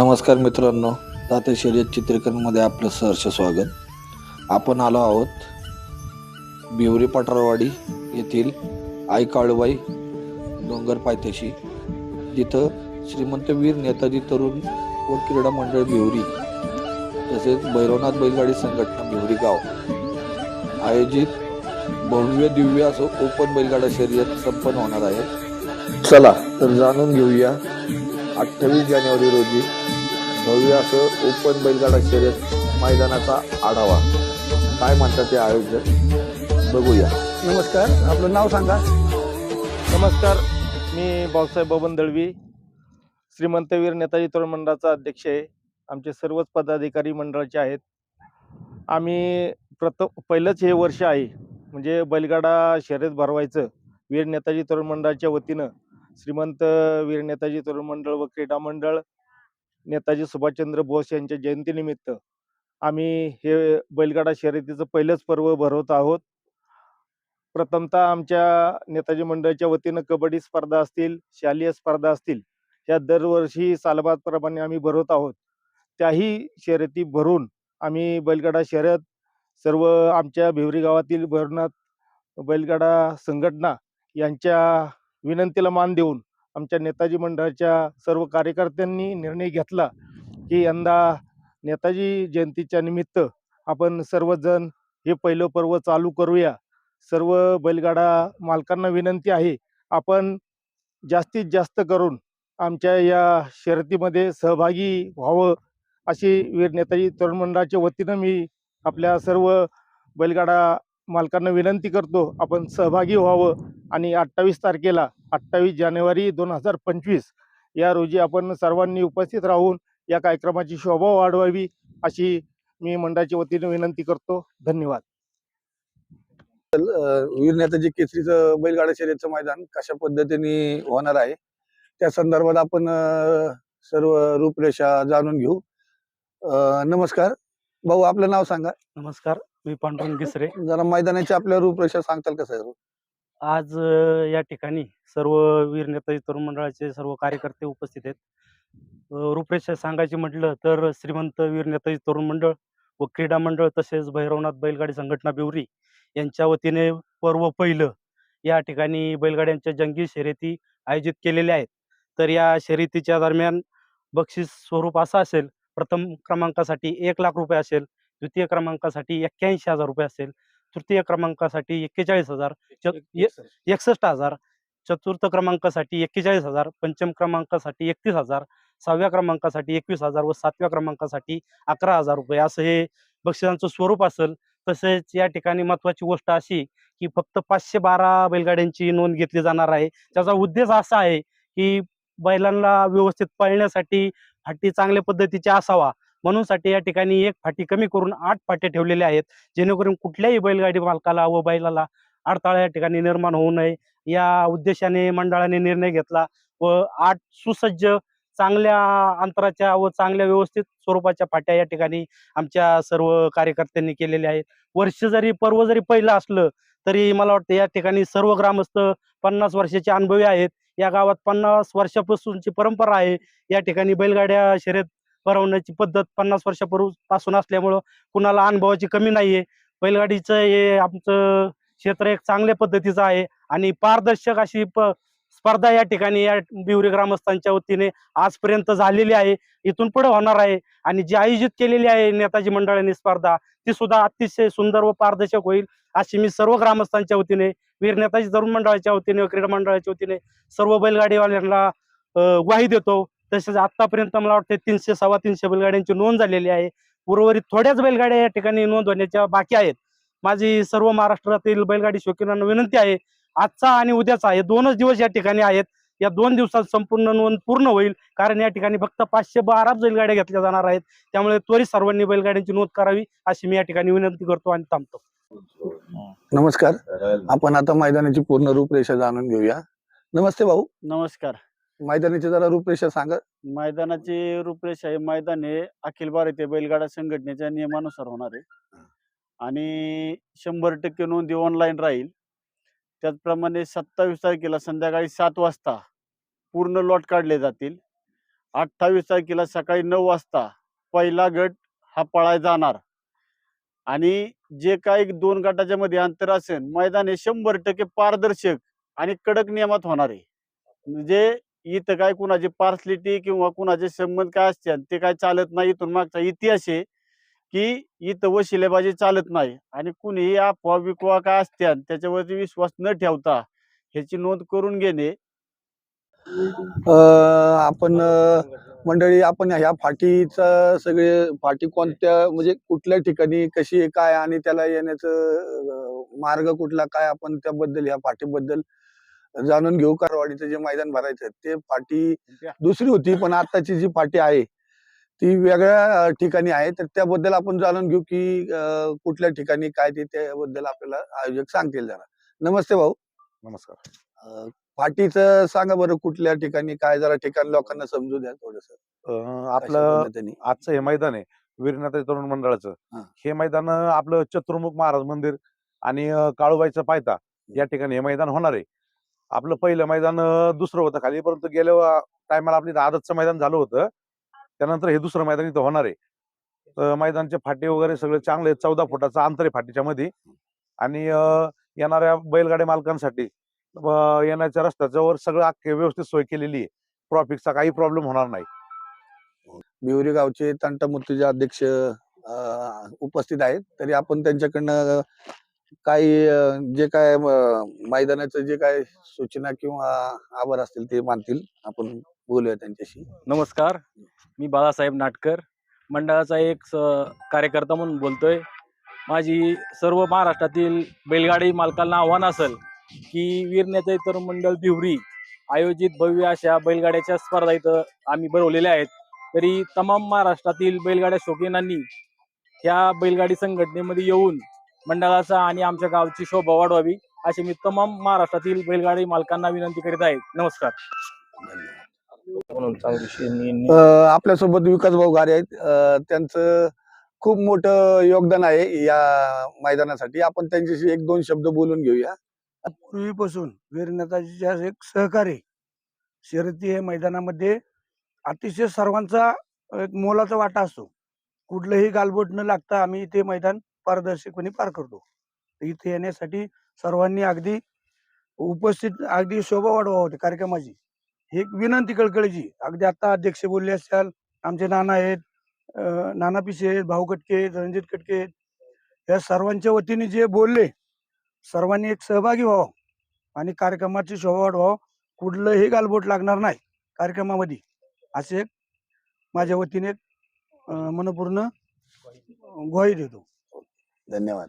नमस्कार मित्रांनो ताते शर्यत चित्रीकरणमध्ये आपलं सहर्ष स्वागत. आपण आलो आहोत बिवरी पठारवाडी येथील आई काळूबाई डोंगर पायथ्याशी. जिथं श्रीमंत वीर नेताजी तरुण व क्रीडा मंडळ बिवरी तसेच भैरवनाथ बैलगाडी संघटना बिवरी गाव. आयोजित भव्य दिव्य असं ओपन बैलगाडा शर्यत संपन्न होणार आहे. चला तर जाणून घेऊया अठ्ठावीस जानेवारी रोजी भव्य असं ओपन बैलगाडा शर्यत मैदानाचा आढावा. काय म्हणतात ते आयोजक? बघूया. नमस्कार. आपलं नाव सांगा. नमस्कार. मी भाऊसाहेब बबन दळवी श्रीमंत वीर नेताजी तरुण मंडळाचा अध्यक्ष आहे. आमचे सर्वच पदाधिकारी मंडळाचे आहेत. आम्ही प्रथम पहिलंच हे वर्ष आहे म्हणजे बैलगाडा शर्यत भरवायचं वीर नेताजी तरुण मंडळाच्या वतीनं. श्रीमंत वीर नेताजी तरुण मंडळ व क्रीडा मंडळ नेताजी सुभाषचंद्र बोस यांच्या जयंतीनिमित्त आम्ही हे बैलगाडा शर्यतीचं पहिलंच पर्व भरवत आहोत. प्रथमतः आमच्या नेताजी मंडळाच्या वतीनं कबड्डी स्पर्धा असतील शालेय स्पर्धा असतील ह्या दरवर्षी सालबादप्रमाणे आम्ही भरवत आहोत. त्याही शर्यती भरून आम्ही बैलगाडा शर्यत सर्व आमच्या भिवरी गावातील भरणात बैलगाडा संघटना यांच्या विनंतीला मान देऊन आमच्या नेताजी मंडळाच्या सर्व कार्यकर्त्यांनी निर्णय घेतला की यंदा नेताजी जयंतीच्या निमित्त आपण सर्वजण हे पहिलं पर्व चालू करूया. सर्व बैलगाडा मालकांना विनंती आहे आपण जास्तीत जास्त करून आमच्या या शर्यतीमध्ये सहभागी व्हावं अशी वीर नेताजी तरुण मंडळाच्या वतीनं मी आपल्या सर्व बैलगाडा मालकांना विनंती करतो आपण सहभागी व्हावं. आणि अठ्ठावीस तारखेला अठ्ठावीस जानेवारी दोन हजार पंचवीस या रोजी आपण सर्वांनी उपस्थित राहून या कार्यक्रमाची शोभा वाढवावी अशी मी मंडळाच्या वतीनं विनंती करतो. धन्यवाद. वीर नेताजी केसरीचं बैलगाडा शर्यतचं मैदान कशा पद्धतीने होणार आहे त्या संदर्भात आपण सर्व रूपरेषा जाणून घेऊ. नमस्कार. भाऊ आपलं नाव सांगा. नमस्कार. मी पांडुरंग गिसरे जरा मैदानाची आपल्या रूपरेषा सांगताल का सर आज अ, या ठिकाणी सर्व वीर नेताजी तरुण मंडळाचे सर्व कार्यकर्ते उपस्थित आहेत. अ, रूपरेषा सांगायची म्हटलं तर श्रीमंत वीर नेताजी तरुण मंडळ व क्रीडा मंडळ तसेच भैरवनाथ बैलगाडी संघटना बिवरी यांच्या वतीने पर्व पहिलं या ठिकाणी बैलगाड्यांच्या जंगी शर्यती आयोजित केलेल्या आहेत. तर या शर्यतीच्या दरम्यान बक्षीस स्वरूप असं असेल प्रथम क्रमांकासाठी एक लाख रुपये असेल द्वितीय क्रमांकासाठी एक्क्याऐंशी हजार रुपये असेल. तृतीय क्रमांकासाठी एक्केचाळीस हजार. एकसष्ट. हजार. चतुर्थ क्रमांकासाठी एक्केचाळीस हजार. पंचम क्रमांकासाठी एकतीस हजार. सहाव्या क्रमांकासाठी एकवीस हजार व सातव्या क्रमांकासाठी अकरा हजार रुपये. असं हे बक्षिसांचं स्वरूप असेल. तसेच या ठिकाणी महत्वाची गोष्ट अशी की फक्त पाचशे बारा बैलगाड्यांची नोंद घेतली जाणार आहे. त्याचा उद्देश असा आहे की बैलांना व्यवस्थित पळण्यासाठी फाटी चांगल्या पद्धतीची असावा. म्हणून साठी या ठिकाणी एक फाटी कमी करून आठ फाट्या ठेवलेल्या आहेत. जेणेकरून कुठल्याही बैलगाडी मालकाला व बैलाला अडथळा या ठिकाणी निर्माण होऊ नये. या उद्देशाने मंडळाने निर्णय घेतला व आठ सुसज्ज चांगल्या अंतराच्या व चांगल्या व्यवस्थित स्वरूपाच्या फाट्या या ठिकाणी आमच्या सर्व कार्यकर्त्यांनी केलेल्या आहेत. वर्ष जरी पर्व जरी पहिलं असलं तरी मला वाटतं या ठिकाणी सर्व ग्रामस्थ पन्नास वर्षाचे अनुभवी आहेत. या गावात पन्नास वर्षापासूनची परंपरा आहे. या ठिकाणी बैलगाड्या शर्यत भरवण्याची पद्धत पन्नास वर्षापूर्वीपासून असल्यामुळं कुणाला अनुभवाची कमी नाहीये. बैलगाडीचं हे आमचं क्षेत्र एक चांगल्या पद्धतीचं आहे आणि पारदर्शक अशी प स्पर्धा या ठिकाणी या बिवरी ग्रामस्थांच्या वतीने आजपर्यंत झालेली आहे. इथून पुढे होणार आहे आणि जी आयोजित केलेली आहे नेताजी मंडळाने स्पर्धा ती सुद्धा अतिशय सुंदर व पारदर्शक होईल अशी मी सर्व ग्रामस्थांच्या वतीने वीर नेताजी तरुण मंडळाच्या वतीने व क्रीडा मंडळाच्या वतीने सर्व बैलगाडीवाल्यांना ग्वाही देतो. तसेच आतापर्यंत मला वाटते तीनशे सव्वा तीनशे बैलगाड्यांची नोंद झालेली आहे. उर्वरित थोड्याच बैलगाड्या या ठिकाणी नोंद होण्याच्या बाकी आहेत. माझी सर्व महाराष्ट्रातील बैलगाडी शौकीनांना विनंती आहे आजचा आणि उद्याचा हे दोनच दिवस या ठिकाणी आहेत. या दोन दिवसात संपूर्ण नोंद पूर्ण होईल कारण या ठिकाणी फक्त पाचशे बारा बैलगाड्या घेतल्या जाणार आहेत. त्यामुळे त्वरित सर्वांनी बैलगाड्यांची नोंद करावी अशी मी या ठिकाणी विनंती करतो आणि थांबतो. नमस्कार. आपण आता मैदानाची पूर्ण रूपरेषा जाणून घेऊया. नमस्ते भाऊ. नमस्कार. मैदानाची जरा रूपरेषा सांगा. मैदानाची रूपरेषा हे मैदान हे अखिल भारतीय बैलगाडा संघटनेच्या नियमानुसार होणार आहे. आणि शंभर टक्के नोंदी ऑनलाईन राहील. त्याचप्रमाणे सत्तावीस तारखेला संध्याकाळी सात वाजता पूर्ण लॉट काढले जातील. अठ्ठावीस तारखेला सकाळी नऊ वाजता पहिला गट हा पळाय जाणार. आणि जे काही दोन गटाच्या मध्ये अंतर असेल मैदान हे शंभर टक्के पारदर्शक आणि कडक नियमात होणार आहे. म्हणजे इथं काय कुणाची पार्सलिटी किंवा कुणाचे संबंध काय असते ते काय चालत नाही. इथून मागचा इतिहास आहे की इथं वशिलेबाजी चालत नाही आणि कुणीही अफवा बिफवा काय असत्या त्याच्यावरती विश्वास न ठेवता ह्याची नोंद करून घेणे. अं, आपण मंडळी आपण ह्या फाटीचा सगळे फाटी कोणत्या म्हणजे कुठल्या ठिकाणी कशी आहे काय आणि त्याला येण्याचं मार्ग कुठला काय आपण त्याबद्दल ह्या फाटीबद्दल जाणून घेऊ. कारवाडीचं जे मैदान भरायचं ते फाटी दुसरी होती पण आताची जी फाटी आहे ती वेगळ्या ठिकाणी आहे. तर त्याबद्दल आपण जाणून घेऊ की कुठल्या ठिकाणी काय ते त्याबद्दल आपल्याला आयोजक सांगतील जरा नमस्ते भाऊ. नमस्कार. फाटीचं सांगा बरं कुठल्या ठिकाणी काय जरा ठिकाण लोकांना समजू द्या थोडस. आपलं आजचं हे मैदान आहे वीरनाथ तरुण मंडळाचं. हा. मैदान आपलं चतुर्मुख महाराज मंदिर आणि काळूबाईचं पायथा या ठिकाणी हे मैदान होणार आहे. आपलं पहिलं मैदान दुसरं होतं खाली. परंतु गेल्या टायमाला आपली आदतचं मैदान झालं होतं. त्यानंतर हे दुसरं मैदान इथं होणार आहे. तर मैदानचे फाटे वगैरे सगळे चांगले चौदा फुटाचं अंतर आहे फाटीच्या मध्ये आणि येणाऱ्या बैलगाड्या मालकांसाठी येण्याच्या येण्याच्या रस्त्याच्यावर सगळं अख्खे व्यवस्थित सोय केलेली आहे. ट्रॉफिकचा काही प्रॉब्लेम होणार नाही. बिवरी गावचे तंटमूर्तीचे अध्यक्ष उपस्थित आहेत. तरी आपण त्यांच्याकडनं काही अं, जे काय अं, मैदानाचं जे काय सूचना किंवा आभार असतील ते मानतील. आपण बोलूया त्यांच्याशी. नमस्कार. मी बाळासाहेब नाटकर मंडळाचा एक स- कार्यकर्ता म्हणून बोलतोय. माझी सर्व महाराष्ट्रातील बैलगाडी मालकांना आव्हान असेल की वीर नेते मंडळ दिवरी आयोजित भव्य अशा बैलगाड्याच्या स्पर्धा इथं आम्ही भरवलेल्या आहेत. तरी तमाम महाराष्ट्रातील बैलगाड्या शौकीनांनी ह्या बैलगाडी संघटनेमध्ये येऊन मंडळाचा आणि आमच्या गावची शोभा वाढवावी अशी मी तमाम महाराष्ट्रातील बैलगाडी मालकांना विनंती करीत आहे. नमस्कार. आपल्यासोबत विकास भाऊ गारे आहेत. त्यांचं खूप मोठं योगदान आहे या मैदानासाठी. आपण त्यांच्याशी एक दोन शब्द बोलून घेऊया. पूर्वीपासून वीर नेताजीच्या एक सहकारी शर्यती हे मैदानामध्ये अतिशय सर्वांचा एक मोलाचा वाटा असतो. कुठलंही गालबोट न लागता आम्ही ते मैदान पारदर्शकपणे पार करतो. इथे येण्यासाठी सर्वांनी अगदी उपस्थित अगदी शोभा वाढवा होती कार्यक्रमाची. ही एक विनंती कळकळीची. अगदी आता अध्यक्ष बोलले असाल आमचे नाना आहेत नाना पिसे आहेत भाऊ कटके आहेत, रणजित कटके आहेत. या सर्वांच्या वतीने जे बोलले सर्वांनी एक सहभागी व्हावं आणि कार्यक्रमाची शोभा वाढवावं. कुठलंही गालबोट लागणार नाही कार्यक्रमामध्ये. असे एक माझ्या वतीने एक मनपूर्ण ग्वाही देतो. धन्यवाद